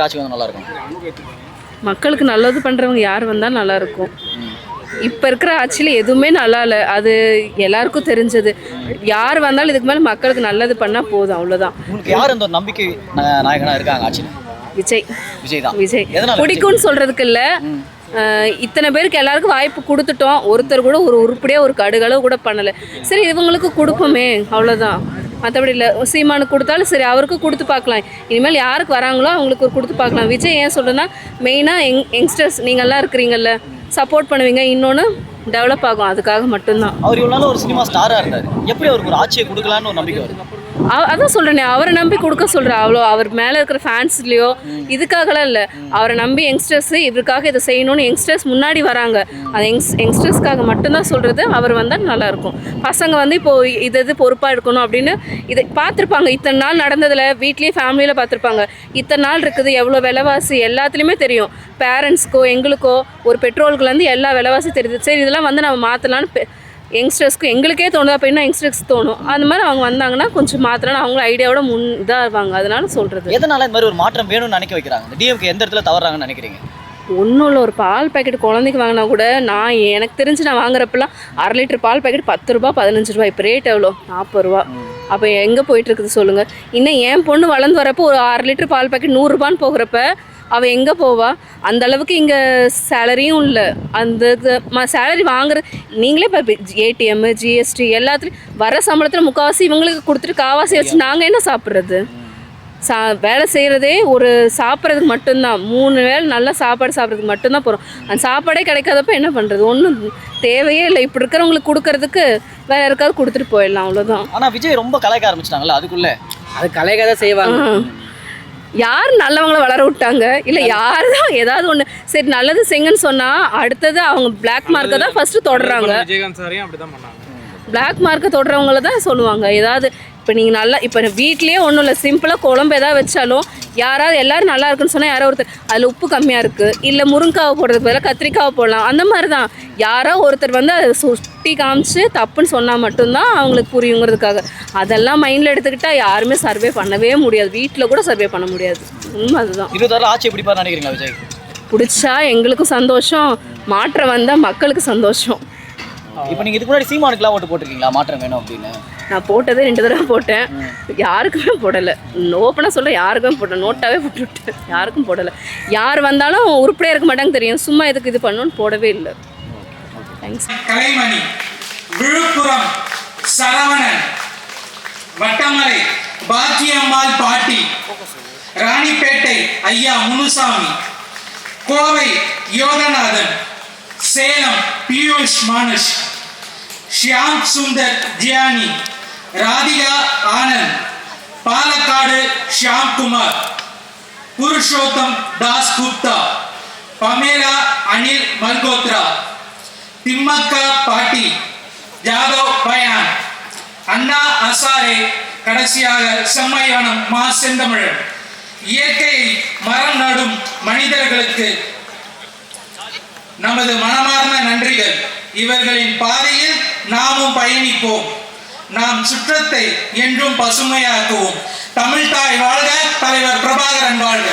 ஆட்சி வந்து நல்லா இருக்கும் மக்களுக்கு நல்லது பண்ணுறவங்க யார் வந்தால் நல்லா இருக்கும் இப்போ இருக்கிற ஆட்சியில் எதுவுமே நல்லா இல்லை அது எல்லாருக்கும் தெரிஞ்சது. யார் வந்தாலும் இதுக்கு மேலே மக்களுக்கு நல்லது பண்ணால் போதும் அவ்வளோதான் உங்களுக்கு யார் இந்த ஒரு நம்பிக்கை நா- நாயகனா இருக்காங்க ஆட்சியில்? விஜய். விஜய் தான். விஜய். பிடிக்கும்னு சொல்கிறதுக்கு இல்லை. இத்தனை பேருக்கு எல்லாருக்கும் வாய்ப்பு கொடுத்துட்டோம். ஒருத்தர் கூட ஒரு உருப்படியாக ஒரு கடுகளவு கூட பண்ணலை. சரி இவங்களுக்கு கொடுப்போமே அவ்வளோதான் மற்றபடி இல்லை. சீமானுக்கு கொடுத்தாலும் சரி அவருக்கு கொடுத்து பார்க்கலாம். இனிமேல் யாருக்கு வராங்களோ அவங்களுக்கு ஒரு கொடுத்து பார்க்கலாம். விஜய் ஏன் சொல்கிறேன்னா மெயினாக யங் யங்ஸ்டர்ஸ் நீங்கள்லாம் இருக்கிறீங்கல்ல சப்போர்ட் பண்ணுவீங்க இன்னொன்று டெவலப் ஆகும். அதுக்காக மட்டும்தான். அவர் இவ்வளோ ஒரு சினிமா ஸ்டாராக இருந்தார். எப்படி அவருக்கு ஒரு ஆட்சியை கொடுக்கலான்னு ஒரு நம்பிக்கை வருது? அதான் சொல்கிறேனே அவரை நம்பி கொடுக்க சொல்கிறேன் அவ்வளோ அவர் மேலே இருக்கிற ஃபேன்ஸ்லேயோ இதுக்காகலாம் இல்லை. அவரை நம்பி யங்ஸ்டர்ஸ் இவருக்காக இதை செய்யணும்னு யங்ஸ்டர்ஸ் முன்னாடி வராங்க. அந்த யங்ஸ் யங்ஸ்டர்ஸ்க்காக மட்டும்தான் சொல்கிறது அவர் வந்தால் நல்லாயிருக்கும் பசங்க வந்து இப்போது இது இது பொறுப்பாக இருக்கணும் அப்படின்னு இதை பார்த்துருப்பாங்க. இத்தனை நாள் நடந்ததில் வீட்லேயே ஃபேமிலியில் பார்த்துருப்பாங்க. இத்தனை நாள் இருக்குது எவ்வளோ விலைவாசி எல்லாத்துலேயுமே தெரியும். பேரண்ட்ஸ்க்கோ எங்களுக்கோ ஒரு பெட்ரோலுக்குலேருந்து எல்லா விலைவாசி தெரியுது. சரி இதெல்லாம் வந்து நம்ம மாற்றலான்னு யங்ஸ்டர்ஸ்க்கு எங்களுக்கே தோணுது. அப்போ என்ன யங்ஸ்டர்ஸ்க்கு தோணும்? அந்த மாதிரி அவங்க வந்தாங்கன்னா கொஞ்சம் மாற்றலாம் அவங்க ஐடியாவோட முன் இதாக இருப்பாங்க. அதனால சொல்கிறது எதனால இந்த மாதிரி ஒரு மாற்றம் வேணும்னு நினைக்க வைக்கிறாங்க? டிஎம்கே எந்த இடத்துல தவறாங்கன்னு நினைக்கிறீங்க? ஒன்றும் இல்லை. ஒரு பால் பாக்கெட் குழந்தைக்கு வாங்கினா கூட நான் எனக்கு தெரிஞ்சு நான் வாங்குறப்பெல்லாம் அரை லிட்டர் பால் பாக்கெட் பத்து ரூபா பதினஞ்சு ரூபா இப்போ ரேட் எவ்வளோ? நாற்பது ரூபா அப்போ எங்கே போயிட்டு இருக்குது சொல்லுங்கள் இன்னும் என் பொண்ணு வளர்ந்து வரப்போ ஒரு அரை லிட்டர் பால் பாக்கெட் நூறுரூபான்னு போகிறப்ப அவள் எங்கே போவா? அந்த அளவுக்கு இங்கே சேலரியும் இல்லை. அந்த சேலரி வாங்குற நீங்களே இப்போ ஏடிஎம் ஜிஎஸ்டி எல்லாத்துலேயும் வர சம்பளத்தில் முக்கால்வாசி இவங்களுக்கு கொடுத்துட்டு காவாசி வச்சு நாங்கள் என்ன சாப்பிட்றது? சா வேலை செய்கிறதே ஒரு சாப்பிட்றதுக்கு மட்டும்தான். மூணு வேளை நல்லா சாப்பாடு சாப்பிட்றதுக்கு மட்டும்தான் போகிறோம் அந்த சாப்பாடே கிடைக்காதப்ப என்ன பண்ணுறது ஒன்றும் தேவையே இல்லை. இப்படி இருக்கிறவங்களுக்கு கொடுக்கறதுக்கு வேற யாருக்காவது கொடுத்துட்டு போயிடலாம் அவ்வளோதான் ஆனா விஜய் ரொம்ப கலாய்க்க ஆரம்பிச்சிட்டாங்கல்ல அதுக்குள்ள? அது கலையாக தான் செய்வாங்க. யார் நல்லவங்கள வளர விட்டாங்க? இல்லை யார் தான் ஏதாவது ஒன்று சரி நல்லது செய்யுங்கன்னு சொன்னால் அடுத்தது அவங்க பிளாக் மார்க்கை தான் ஃபஸ்ட்டு தொடர்றாங்க. விஜயகாந்த் சாரையும் அப்படி தான் பண்ணாங்க. பிளாக் மார்க்கை தொடுறவங்கள தான் சொல்லுவாங்க. ஏதாவது இப்போ நீங்கள் நல்லா இப்போ வீட்லேயே ஒன்றும் இல்லை சிம்பிளாக குழம்பு ஏதாவது வச்சாலும் யாராவது எல்லாரும் நல்லா இருக்குன்னு சொன்னால் யாரோ ஒருத்தர் அதில் உப்பு கம்மியாக இருக்குது இல்லை முருங்காவை போடுறதுக்கு பதிலாக கத்திரிக்காவை போடலாம் அந்த மாதிரி தான் யாரோ ஒருத்தர் வந்து அதை சுட்டி காமிச்சு தப்புன்னு சொன்னால் மட்டும்தான் அவங்களுக்கு புரியுங்கிறதுக்காக. அதெல்லாம் மைண்டில் எடுத்துக்கிட்டால் யாருமே சர்வே பண்ணவே முடியாது வீட்டில் கூட சர்வே பண்ண முடியாது. உண்மை அதுதான். ஆட்சி எப்படி நினைக்கிறீங்களா விஜய்? பிடிச்சா எங்களுக்கும் சந்தோஷம் மாற்றம் வந்தால் மக்களுக்கு சந்தோஷம். இப்போ நீங்க இதுக்கு முன்னாடி சீமானுக்குலாம் ஓட்டு போட்டிருக்கீங்களா? மாற்றம் வேணும் அப்படின்னு. நான் போட்டதே ரெண்டு தடவை போட்டேன். யாருக்குமே போடலை. ஓப்பனாக சொல்ல யாருக்குமே போட்டேன் நோட்டாவே போட்டு விட்டேன் யாருக்கும் போடலை. யார் வந்தாலும் உருப்படியாக இருக்க மாட்டாங்க தெரியும். சும்மா எதுக்கு இது பண்ணணும்னு போடவே இல்லை. தேங்க்ஸ் கலைமணி விழுப்புரம் சரவணன் வட்டமலை பாக்கியம்மாள் பாட்டி ராணிப்பேட்டை ஐயா முனுசாமி கோவை யோகநாதன் சேலம் பியூஷ் மானுஷ் ஷியாம் சுந்தர் ஜியானி ராதிகா ஆனந்த். பாலக்காடு ஷியாம்குமார். புருஷோத்தம் தாஸ் குப்தா பமேலா அனில் மல்கோத்ரா. திம்மக்கா பாட்டி ஜாதவ் பயான். அண்ணா அசாரே கடைசியாக செம்மையானம் மா செந்தமிழன். இயற்கையை மரம் நடும் மனிதர்களுக்கு நமது மனமார்ந்த நன்றிகள். இவர்களின் பாதையில் நாமும் பயணிப்போம். நாம் சுற்றத்தை என்றும் பசுமையாக்குவோம். தமிழ்தாய் வாழ்க தலைவர் பிரபாகரன் வாழ்க.